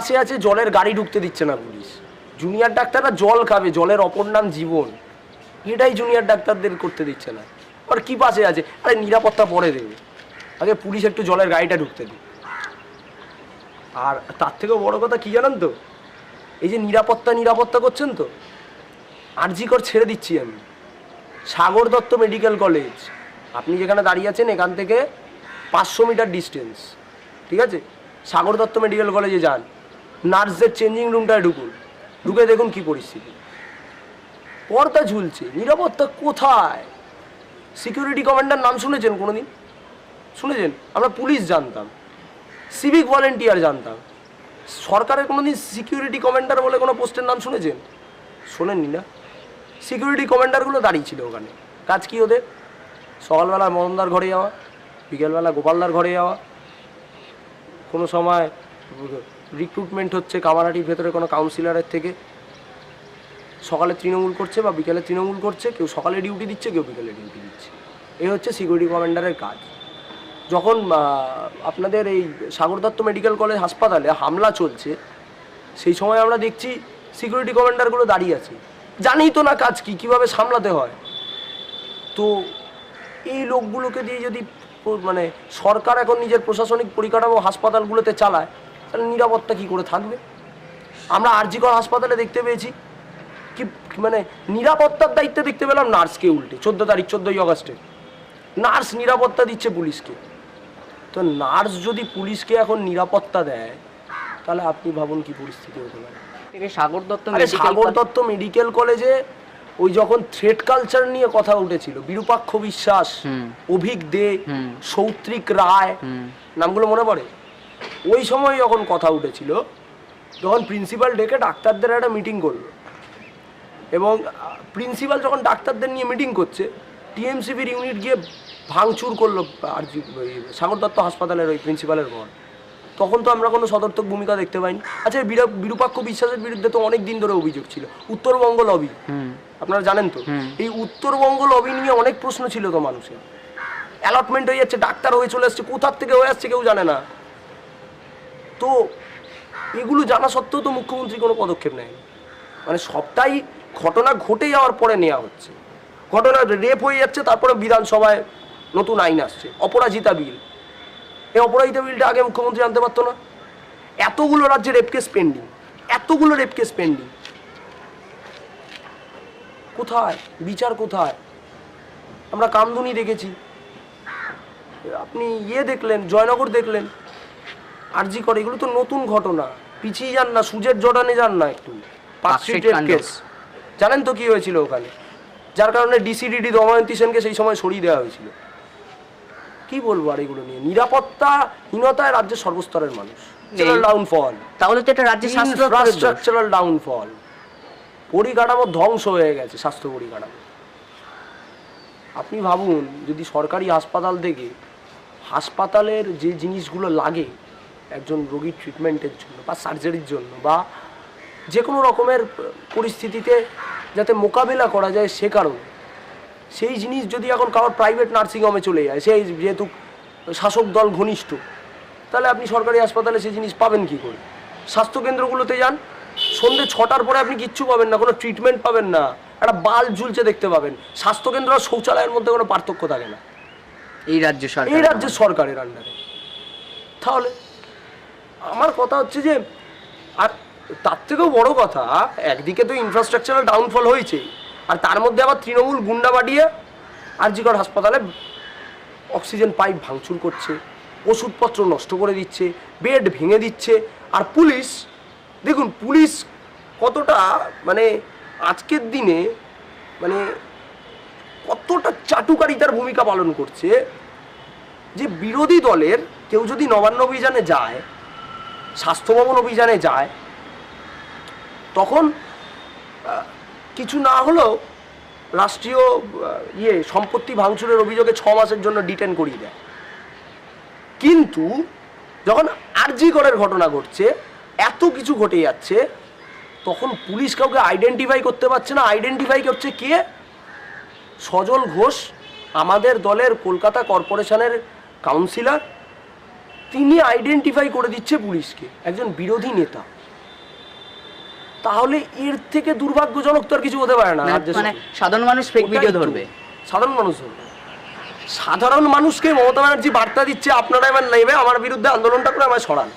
পাশে আছে জলের গাড়ি ঢুকতে দিচ্ছে না পুলিশ। জুনিয়র ডাক্তাররা জল খাবে, জলের অপর নাম জীবন। এটাই জুনিয়র ডাক্তারদের করতে দিচ্ছে না। আর কি পাশে আছে? আরে নিরাপত্তা পরে দেবে। আগে পুলিশ একটু জলের গাড়িটা ঢুকতে দিই আর তার থেকেও বড় কথা কি জানেন তো? এই যে নিরাপত্তা নিরাপত্তা করছেন তো? আরজিকর ছেড়ে দিচ্ছি আমি। Sagar Dutta medical college. আপনি যেখানে দাঁড়িয়ে আছেন, এখান থেকে পাঁচশো মিটার ডিস্টেন্স ঠিক আছে? সাগর দত্ত মেডিকেল কলেজে যান। নার্সদের চেঞ্জিং রুমটায় ঢুকুন। ঢুকে দেখুন কি পরিস্থিতি। পর্দা ঝুলছে। নিরাপত্তা কোথায়? সিকিউরিটি কমান্ডার নাম শুনেছেন কোনোদিন? শুনেছেন? আমরা পুলিশ জানতাম। সিভিক ভলেন্টিয়ার জানতাম। সরকারের কোনো দিন সিকিউরিটি কমান্ডার বলে কোনো পোস্টের নাম শুনেছেন? শোনেননি না। সিকিউরিটি কমান্ডারগুলো দাঁড়িয়ে ছিল ওখানে। কাজ কী ওদের? সকালবেলা মদনদার ঘরে যাওয়া, বিকেলবেলা গোপালদার ঘরে যাওয়া। কোনো সময় রিক্রুটমেন্ট হচ্ছে কামারাটির ভেতরে কোনো কাউন্সিলরের থেকে। সকালে তৃণমূল করছে বা বিকেলে তৃণমূল করছে, কেউ সকালে ডিউটি দিচ্ছে, কেউ বিকেলে ডিউটি দিচ্ছে। এই হচ্ছে সিকিউরিটি কমান্ডারের কাজ। যখন আপনাদের এই সাগর দত্ত মেডিকেল কলেজ হাসপাতালে হামলা চলছে, সেই সময় আমরা দেখছি সিকিউরিটি কমান্ডারগুলো দাঁড়িয়ে আছে। জানি তো না কাজ কি, কীভাবে সামলাতে হয়। তো এই লোকগুলোকে দিয়ে যদি মানে সরকার এখন নিজের প্রশাসনিক পরিকাঠামো হাসপাতালগুলোতে চালায় তাহলে নিরাপত্তা কি করে থাকবে? আমরা আরজিকর হাসপাতালে দেখতে পেয়েছি কি মানে নিরাপত্তার দায়িত্বে দেখতে পেলাম নার্সকে উল্টে চোদ্দ তারিখ চোদ্দোই অগস্টে। নার্স নিরাপত্তা দিচ্ছে পুলিশকে। তো নার্স যদি পুলিশকে এখন নিরাপত্তা দেয় তাহলে আপনি ভাবুন কি পরিস্থিতি হতে পারে। সাগর দত্ত মেডিকেল সাগর দত্ত মেডিকেল কলেজে ওই যখন থ্রেড কালচার নিয়ে কথা উঠেছিল বিরূপাক্ষ বিশ্বাস হুম। অভিক দে সৌত্রিক রায়। নামগুলো মনে পড়ে? ওই সময় যখন কথা উঠেছিল তখন প্রিন্সিপাল ডেকে ডাক্তারদের একটা মিটিং করল। এবং প্রিন্সিপাল যখন ডাক্তারদের নিয়ে মিটিং করছে টিএমসিবির ইউনিট গিয়ে ভাঙচুর করল আর সাগর দত্ত হাসপাতালের ওই প্রিন্সিপালের ঘর। তখন তো আমরা কোনো সদর্থক ভূমিকা দেখতে পাইনি। আচ্ছা বিরূপাক্ষ বিশ্বাসের বিরুদ্ধে তো অনেক দিন ধরে অভিযোগ ছিল। উত্তরবঙ্গ লবি আপনারা জানেন তো? এই উত্তরবঙ্গ লবি নিয়ে অনেক প্রশ্ন ছিল তো মানুষের। অ্যালটমেন্ট হয়ে যাচ্ছে ডাক্তার হয়ে চলে আসছে কোথার থেকে হয়ে আসছে কেউ জানে না। তো এগুলো জানা সত্ত্বেও তো মুখ্যমন্ত্রী কোনো পদক্ষেপ নেয়নি। মানে সবটাই ঘটনা ঘটে যাওয়ার পরে নেওয়া হচ্ছে। ঘটনা রেপ হয়ে যাচ্ছে, তারপরে বিধানসভায় নতুন আইন আসছে, অপরাজিতা বিল। এই অপরাজিতা বিলটা আগে মুখ্যমন্ত্রী আনতে পারতো না। এতগুলো রাজ্যে রেপ কেস পেন্ডিং এতগুলো রেপ কেস পেন্ডিং কোথায়? বিচার কোথায়? আমরা কামদুনি দেখেছি। আপনি ইয়ে দেখলেন, জয়নগর দেখলেন। আরজি করে এগুলো তো নতুন ঘটনা। পিছিয়ে যান না সুজের জর্ডানে যান না একটু। পার্কস্ট্রিটের কেস জানেন তো কি হয়েছিল ওখানে? যার কারণে ডিসিডিডি দময়ন্তী সেনকে সেই সময় সরিয়ে দেওয়া হয়েছিল। কি বলব আর এগুলো নিয়ে? নিরাপত্তাহীনতায় রাজ্যের সর্বস্তরের মানুষ। ডাউনফল তাহলে তো এটা রাজ্যের। ইনফ্রাস্ট্রাকচারাল ডাউনফল পরিকাঠামো ধ্বংস হয়ে গেছে স্বাস্থ্য পরিকাঠামো। আপনি ভাবুন যদি সরকারি হাসপাতাল থেকে হাসপাতালের যে জিনিসগুলো লাগে একজন রোগীর ট্রিটমেন্টের জন্য বা সার্জারির জন্য বা যে কোনো রকমের পরিস্থিতিতে যাতে মোকাবিলা করা যায় সে কারণে। সেই জিনিস যদি এখন কারোর প্রাইভেট নার্সিংহোমে চলে যায় সেই যেহেতু শাসক দল ঘনিষ্ঠ তাহলে আপনি সরকারি হাসপাতালে সেই জিনিস পাবেন কি করে? স্বাস্থ্যকেন্দ্রগুলোতে যান সন্ধ্যে ছটার পরে আপনি কিচ্ছু পাবেন না কোনো ট্রিটমেন্ট পাবেন না একটা বাল ঝুলছে দেখতে পাবেন। স্বাস্থ্যকেন্দ্র আর শৌচালয়ের মধ্যে কোনো পার্থক্য থাকে না। এই রাজ্য সরকার এই রাজ্যের সরকারের আন্ডারে তাহলে আমার কথা হচ্ছে যে, আর তার থেকেও বড় কথা, একদিকে তো ইনফ্রাস্ট্রাকচারাল ডাউনফল হয়েছে আর তার মধ্যে আবার তৃণমূল গুন্ডা বাড়িয়ে আরজিকর হাসপাতালে অক্সিজেন পাইপ ভাঙচুর করছে, ওষুধপত্র নষ্ট করে দিচ্ছে, বেড ভেঙে দিচ্ছে, আর পুলিশ, দেখুন, পুলিশ কতটা মানে আজকের দিনে মানে কতটা চাটুকারিতার ভূমিকা পালন করছে, যে বিরোধী দলের কেউ যদি নবান্ন অভিযানে যায় স্বাস্থ্য ভবন অভিযানে যায়, তখন কিছু না হলেও রাষ্ট্রীয় ইয়ে সম্পত্তি ভাঙচুরের অভিযোগে ছ মাসের জন্য ডিটেন করিয়ে দেয়। কিন্তু যখন আরজি করের ঘটনা ঘটছে, এত কিছু ঘটে যাচ্ছে, তখন পুলিশ কাউকে আইডেন্টিফাই করতে পারছে না। আইডেন্টিফাই করছে কে? সজল ঘোষ, আমাদের দলের কলকাতা কর্পোরেশনের কাউন্সিলর তিনি আইডেন্টিফাই করে দিচ্ছে পুলিশকে একজন বিরোধী নেতা। তাহলে এর থেকে দুর্ভাগ্যজনক তো আর কিছু হতে পারে না মানে সাধারণ মানুষ ফেক ভিডিও ধরবে। সাধারণ মানুষ ধরবে। সাধারণ মানুষকে মমতা ব্যানার্জি বার্তা দিচ্ছে আপনারা এবার নেবে আমার বিরুদ্ধে আন্দোলনটা করে আমায় সরান।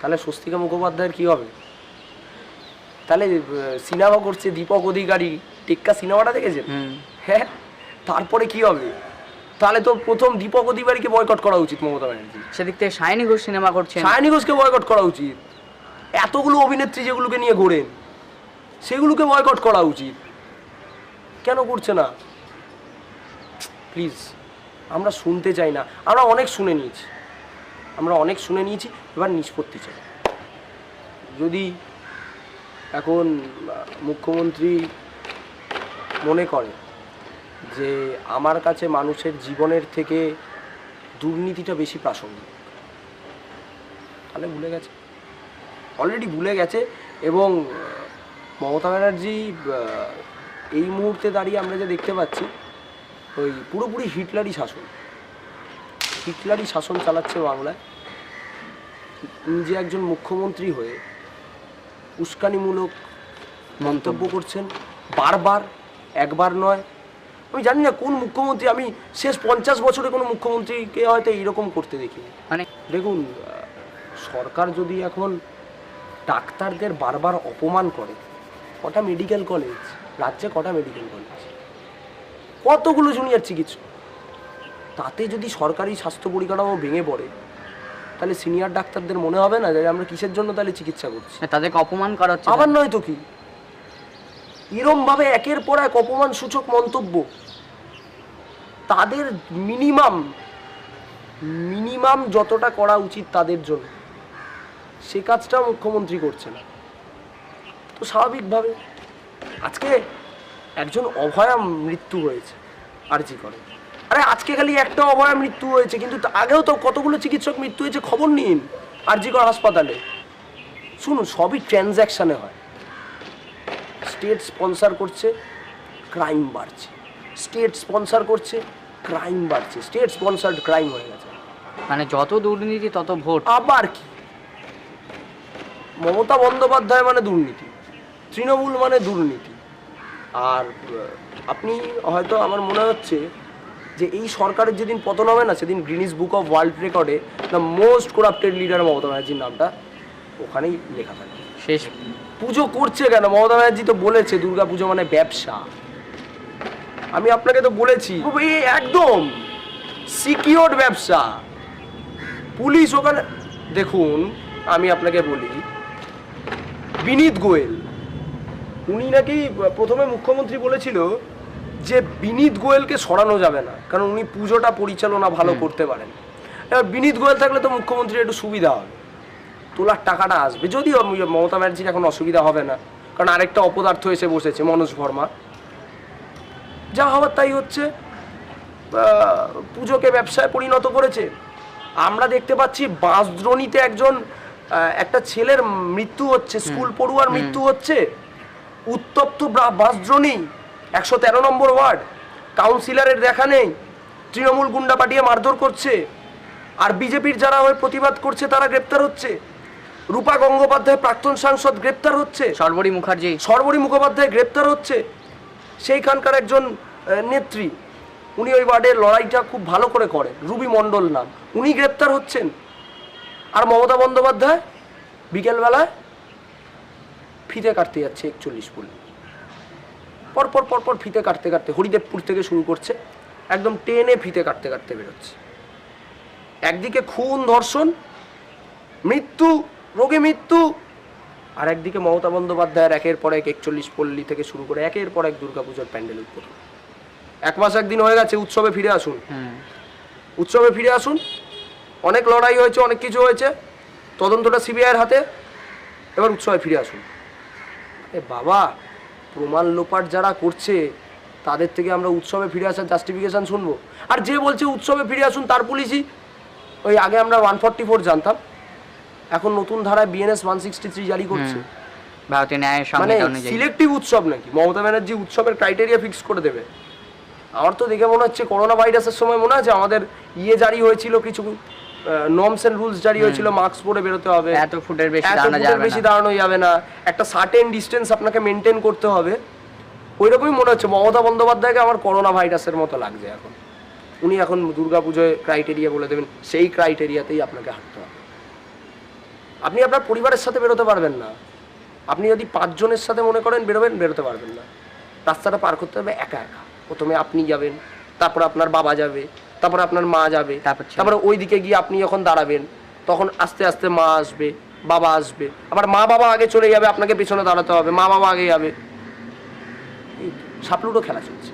তাহলে স্বস্তিকা মুখোপাধ্যায়ের কি হবে? তাহলে সিনেমা করছে দীপক অধিকারী। টেক্কা সিনেমাটা দেখেছেন? হ্যাঁ তারপরে কি হবে? তাহলে তো প্রথম দীপক অধিকারীকে বয়কট করা উচিত মমতা ব্যানার্জি। সেদিক থেকে সায়নী ঘোষ সিনেমা করছেন। সায়নী ঘোষকে বয়কট করা উচিত। এতগুলো অভিনেত্রী যেগুলোকে নিয়ে ঘোরেন সেগুলোকে বয়কট করা উচিত। কেন করছে না? প্লিজ আমরা শুনতে চাই না। আমরা অনেক শুনে নিয়েছি। আমরা অনেক শুনে নিয়েছি এবার নিষ্পত্তি চাই। যদি এখন মুখ্যমন্ত্রী মনে করে যে আমার কাছে মানুষের জীবনের থেকে দুর্নীতিটা বেশি প্রাসঙ্গিক। তাহলে ভুলে গেছে। অলরেডি ভুলে গেছে এবং মমতা ব্যানার্জি এই মুহূর্তে দাঁড়িয়ে আমরা যে দেখতে পাচ্ছি ওই পুরোপুরি হিটলারি শাসন। হিটলারি শাসন চালাচ্ছে বাংলায়। নিজে একজন মুখ্যমন্ত্রী হয়ে উস্কানিমূলক মন্তব্য। করছেন। বারবার একবার নয় আমি জানি না কোন মুখ্যমন্ত্রী আমি শেষ পঞ্চাশ বছরে কোনো মুখ্যমন্ত্রীকে হয়তো এইরকম করতে দেখিনি। মানে দেখুন সরকার যদি এখন ডাক্তারদের বারবার অপমান করে কটা মেডিকেল কলেজ রাজ্যে কটা মেডিকেল কলেজ কতগুলো জুনিয়র চিকিৎসক? তাতে যদি সরকারি স্বাস্থ্য পরিকাঠামো ভেঙে পড়ে তাহলে সিনিয়র ডাক্তারদের মনে হবে না যে আমরা কিসের জন্য তাহলে চিকিৎসা করছি? তাদেরকে অপমান করা হচ্ছে আবার নয় তো কি? এরম ভাবে একের পর এক অপমান সূচক মন্তব্য। তাদের মিনিমাম মিনিমাম যতটা করা উচিত তাদের জন্য। সে কাজটা মুখ্যমন্ত্রী করছে না তো স্বাভাবিকভাবে আজকে একজন অভয়া মৃত্যু হয়েছে, আরজি করে। আরে, আজকে খালি একটা অভয়া মৃত্যু হয়েছে, কিন্তু আগেও তো কতগুলো চিকিৎসক মৃত্যু হয়েছে খবর নিন আর জি আরজিকর হাসপাতালে। শুনুন, সবই ট্রানজ্যাকশানে হয়। স্টেট স্পন্সর করছে ক্রাইম বাড়ছে। স্টেট স্পন্সর করছে ক্রাইম বাড়ছে। স্টেট স্পন্সার্ড ক্রাইম হয়ে গেছে। মানে যত দুর্নীতি তত ভোট। আবার কি? মমতা বন্দ্যোপাধ্যায় মানে দুর্নীতি তৃণমূল মানে দুর্নীতি। আর আপনি হয়তো আমার মনে হচ্ছে যে এই সরকারের যেদিন পতন হবে না সেদিন গ্রিনিস বুক অফ ওয়ার্ল্ড রেকর্ডে the most corrupted leader Mamata ব্যানার্জির নামটা ওখানেই লেখা থাকে শেষ পুজো করছে কেন? মমতা ব্যানার্জি তো বলেছে দুর্গা পুজো মানে ব্যবসা। আমি আপনাকে তো বলেছি একদম সিকিওর ব্যবসা। পুলিশ ওখানে দেখুন আমি আপনাকে বলি বিনীত গোয়েল উনি নাকি প্রথমে মুখ্যমন্ত্রী বলেছিল যে বিনীত গোয়েলকে সরানো যাবে না কারণ উনি পুজোটা পরিচালনা ভালো করতে পারেন। এবার বিনীত গোয়েল থাকলে তো মুখ্যমন্ত্রীর একটু সুবিধা হবে। তোলার টাকাটা আসবে। যদিও মমতা ব্যানার্জির এখন অসুবিধা হবে না কারণ আরেকটা অপদার্থ এসে বসেছে মনোজ ভর্মা যা হওয়ার তাই হচ্ছে পুজোকে ব্যবসায় পরিণত করেছে। আমরা দেখতে পাচ্ছি বাঁশদ্রোণীতে একজন একটা ছেলের মৃত্যু হচ্ছে স্কুল পড়ুয়ার মৃত্যু হচ্ছে। উত্তপ্ত বাঁশদ্রোণী একশো তেরো নম্বর ওয়ার্ড। কাউন্সিলরের দেখা নেই তৃণমূল গুন্ডা পাঠিয়ে মারধর করছে। আর বিজেপির যারা হয়ে প্রতিবাদ করছে তারা গ্রেপ্তার হচ্ছে। রূপা গঙ্গোপাধ্যায় প্রাক্তন সাংসদ গ্রেপ্তার হচ্ছে। সর্বরী মুখার্জি। সর্বরী মুখোপাধ্যায় গ্রেপ্তার হচ্ছে। সেইখানকার একজন নেত্রী উনি ওই ওয়ার্ডের লড়াইটা খুব ভালো করে করেন রুবি মণ্ডল নাম। উনি গ্রেপ্তার হচ্ছেন। আর মমতা বন্দ্যোপাধ্যায় বিকেলবেলায় ফিতে কাটতে যাচ্ছে একচল্লিশ পল্লী পরপর পরপর ফিতে কাটতে কাটতে হরিদেবপুর থেকে শুরু করছে। একদম টেনে ফিতে কাটতে কাটতে বেরোচ্ছে। একদিকে খুন ধর্ষণ মৃত্যু রোগে মৃত্যু। আর একদিকে মমতা বন্দ্যোপাধ্যায়ের একের পর এক একচল্লিশ পল্লী থেকে শুরু করে একের পর এক দুর্গাপুজোর প্যান্ডেল উদ্বোধন। এক মাস একদিন হয়ে গেছে উৎসবে ফিরে আসুন। উৎসবে ফিরে আসুন। অনেক লড়াই হয়েছে অনেক কিছু হয়েছে। তদন্তটা সিবিআইয়ের হাতে। এবার উৎসবে ফিরে আসুন। এ বাবা প্রমাণ লোপাট যারা করছে তাদের থেকে আমরা উৎসবে ফিরে আসার জাস্টিফিকেশন শুনব। আর যে বলছে উৎসবে ফিরে আসুন তার পুলিশই। ওই আগে আমরা ওয়ান ফর্টি ফোর জানতাম। এখন নতুন ধারায় বিএনএস ওয়ান সিক্সটি থ্রি জারি করছে। ভারতীয় ন্যায় মানে সিলেক্টিভ উৎসব নাকি? মমতা ব্যানার্জি উৎসবের ক্রাইটেরিয়া ফিক্স করে দেবে। আমার তো দেখে মনে হচ্ছে করোনা ভাইরাসের সময় মনে আছে আমাদের ইয়ে জারি হয়েছিল কিছু নর্মস এন্ড রুলস জারি হয়েছিল মাস্ক পরে বেরোতে হবে। এত ফুটের বেশি দাঁড়ানো যাবে বেশি দাঁড়ানো যাবে না। একটা সার্টেন ডিস্টেন্স আপনাকে মেনটেন করতে হবে। ওইরকমই মনে হচ্ছে মমতা বন্দ্যোপাধ্যায়কে আমার করোনা ভাইরাসের মতো লাগছে এখন। উনি এখন দুর্গাপুজোয় ক্রাইটেরিয়া বলে দেবেন সেই ক্রাইটেরিয়াতেই আপনাকে হাঁটতে হবে। আপনি আপনার পরিবারের সাথে বেরোতে পারবেন না। আপনি যদি পাঁচজনের সাথে মনে করেন বেরোবেন বেরোতে পারবেন না। রাস্তাটা পার করতে হবে একা একা। প্রথমে আপনি যাবেন তারপর আপনার বাবা যাবে তারপর আপনার মা যাবে তারপর ওই দিকে গিয়ে আপনি যখন দাঁড়াবেন তখন আস্তে আস্তে মা আসবে বাবা আসবে। আবার মা বাবা আগে চলে যাবে আপনাকে পেছনে দাঁড়াতে হবে মা বাবা আগে যাবে। সাপলুডো খেলা চলছে।